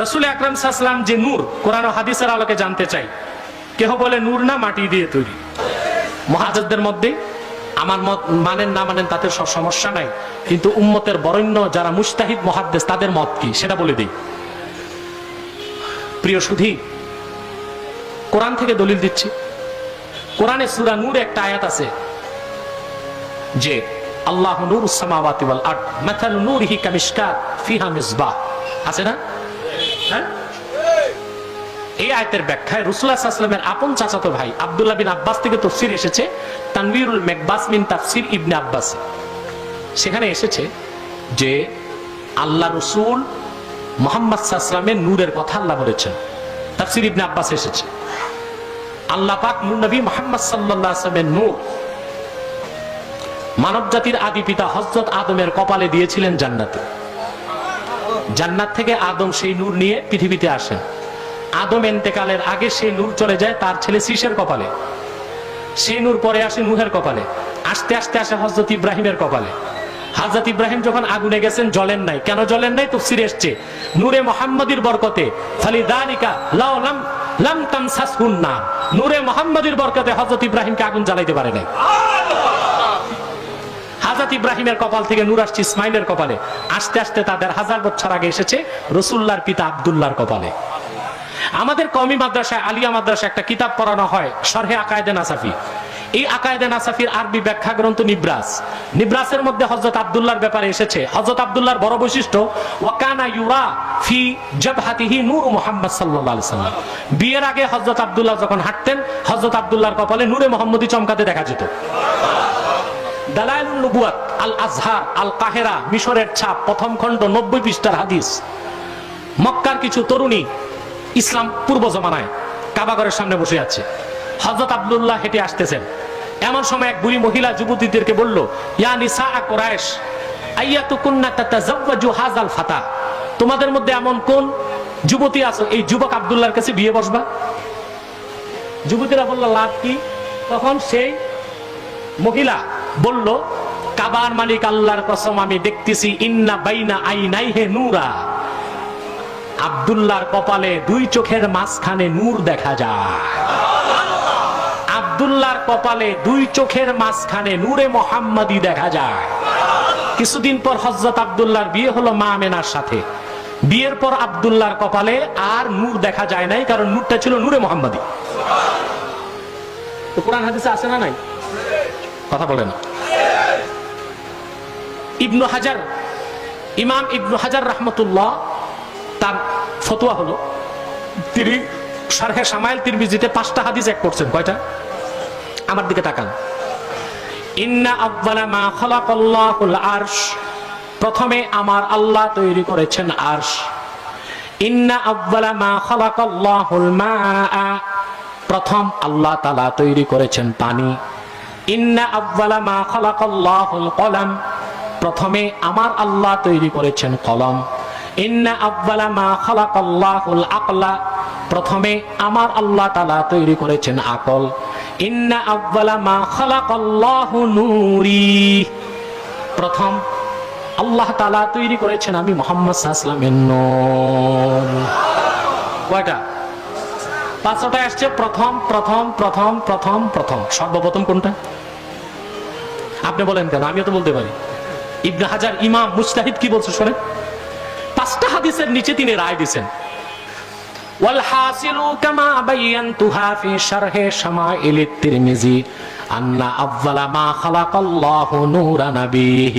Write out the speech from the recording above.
রসুল আকরাম সাসলাম যে নূর কোরআন হাদিসের আলোকে জানতে চাই। কেহ বলে নূর না, মাটি দিয়ে তৈরি। মহাজদের মধ্যে আমার মত মানেন না মানেন তাতে সব সমস্যা নাই। কিন্তু উম্মতের বরেণ্য যারা মুস্তাহিদ মহাদ্দেশ তাদের মত কি? সেটা বলে দিই। প্রিয় সুধি, কোরআন থেকে দলিল দিচ্ছি। কোরআনে সুরা নূর একটা আয়াত আছে যে, আল্লাহ নূর সামাওয়াতি ওয়াল আরদ, মাথাল নূরিহি কামিশকাত ফিহা মিসবাহ। আছে না? এই আয়াতের ব্যাখ্যায় রসুল্লাহ সাল্লামের আপন চাচাতো ভাই আব্দুল্লাহ বিন আব্বাস থেকে তফসির এসেছে, তানভীরুল মেকবাস মিন তাফসির ইবনে আব্বাস। সেখানে এসেছে যে আল্লাহ রসুল মোহাম্মদ সাল্লামের নূরের কথা আল্লাহ বলেছেন। তাফসির ইবনে আব্বাস এসেছে। আল্লাহ পাক নবী মোহাম্মদ ওয়াসাল্লামের নূর মানব জাতির আদি পিতা হজরত আদমের কপালে দিয়েছিলেন জান্নাতে। জান্নাত থেকে আদম সেই নূর নিয়ে পৃথিবীতে আসেন। আদম এন্তেকালের আগে সেই নূর চলে যায়, তার ছেলে শীষের কপালে। সেই নূর পরে আসে নুহের কপালে। আস্তে আস্তে আসে হজরত ইব্রাহিমের কপালে। হাজরত ইব্রাহিম যখন আগুনে গেছেন, জ্বলেন নাই। কেন জ্বলেন নাই? তফসির এসছে। নূরে মোহাম্মদীর বরকতে। ফালি দানিকা লাও লাম লাম তামসাসহুন না। নূরে মোহাম্মদীর বরকতে হজরত ইব্রাহিমকে আগুন জ্বালাইতে পারে নাই। হাজরত ইব্রাহিমের কপাল থেকে নূর আসছে ইসমাইলের কপালে। আস্তে আস্তে তাদের হাজার বছর আগে এসেছে রসুল্লাহর পিতা আবদুল্লাহর কপালে। আমাদের কমি মাদ্রাসায় আলিয়া মাদ্রাসায় একটা কিতাব পড়ানো হয় সরহে আকায়দে নাসাফি। এই আকায়দে নাসাফির আরবি ব্যাখ্যা গ্রন্থ নিব্রাস। নিব্রাসের মধ্যে হজরত আব্দুল্লাহর ব্যাপারে এসেছে। হজরত আব্দুল্লাহর বড় বৈশিষ্ট্য, ওয়াকানা ইউরা ফি জাবহাতিহি নূর মুহাম্মদ সাল্লাল্লাহু আলাইহি সাল্লাম। বিয়ের আগে হজরত আব্দুল্লাহ যখন হাঁটতেন হজরত আব্দুল্লাহর কপালে নূরে মোহাম্মদী চমকাতে দেখা যেত। দালাইলুন নবুয়াত আল আজহার আল কাহেরা মিশরের ছাপ, প্রথম খণ্ড নব্বই পৃষ্ঠার হাদিস। মক্কার কিছু তরুণী ইসলাম পূর্ব জমানায় কাবাগরের সামনে বসে আছে। হজরত আব্দুল্লাহ হেঁটে আসতেছেন। এমন সময় এক বুড়ি মহিলা যুবতীদেরকে বলল, ইয়া নিসা কোরাইশ, আইয়াতুকুন্না তাতাজাওয়াজু হাযাল ফাতা, তোমাদের মধ্যে এমন কোন যুবতী আছো, এই যুবক আব্দুল্লাহর কাছে বিয়ে বসবা? যুবতীরা বলল, লাভ কি? তখন সেই মহিলা বলল, কাবার মালিক আল্লাহর কসম আমি দেখতেছি, ইন্না বাইনা আইনাই হে নূরা। আব্দুল্লাহর কপালে দুই চোখের মাঝখানে নূর দেখা যায়। আব্দুল্লাহর কপালে দুই চোখের মাঝখানে নূরে মোহাম্মদী দেখা যায়। কিছুদিন পর হজরত আব্দুল্লাহর বিয়ে হলো মা মেনার সাথে। বিয়ের পর আব্দুল্লাহর কপালে আর নূর দেখা যায় নাই, কারণ নূরটা ছিল নূরে মোহাম্মদী কোরআন হাদিসে আছে না নাই? কথা বলে না ইবনু হাজার, ইমাম ইবনু হাজার রহমতুল্লাহ তার ফতোয়া হলো। তিনি সারহে সামাইল তিরমিজিতে পাঁচটা হাদিস এক করছেন। কয়টা? আমার দিকে তাকান। ইন্না আব্বালা মা খালাকাল্লাহুল আরশ। প্রথমে আমার আল্লাহ তৈরি করেছেন আরশ। ইন্না আব্বালা মা খালাকাল্লাহুল মা প্রথম আল্লাহ তাআলা তৈরি করেছেন পানি। ইন্না আব্বালা মা খালাকাল্লাহুল কলাম। প্রথমে আমার আল্লাহ তৈরি করেছেন কলম। ইন্না আব্বালা মা খালাকাল্লাহুল আকলা। প্রথমে আমার আল্লাহ তাআলা তৈরি করেছেন আকল। ইন্না আব্বালা মা খালাকাল্লাহু নূরি। প্রথম আল্লাহ তাআলা তৈরি করেছেন আমি মোহাম্মদ সাল্লামের নূর। কয়টা? পাঁচটা আসছে। প্রথম প্রথম প্রথম প্রথম প্রথম। সর্বপ্রথম কোনটা? আপনি বলেন কেন? আমিও তো বলতে পারি। ইবনে হাজার ইমাম মুস্তাহিদ কি বলছে শোনেন? হাদিসের নিচে তিনি রায় দিছেন والحاصل كما بينتها في شرح شمائل الترمذي أن أول ما خلق الله نور نبيه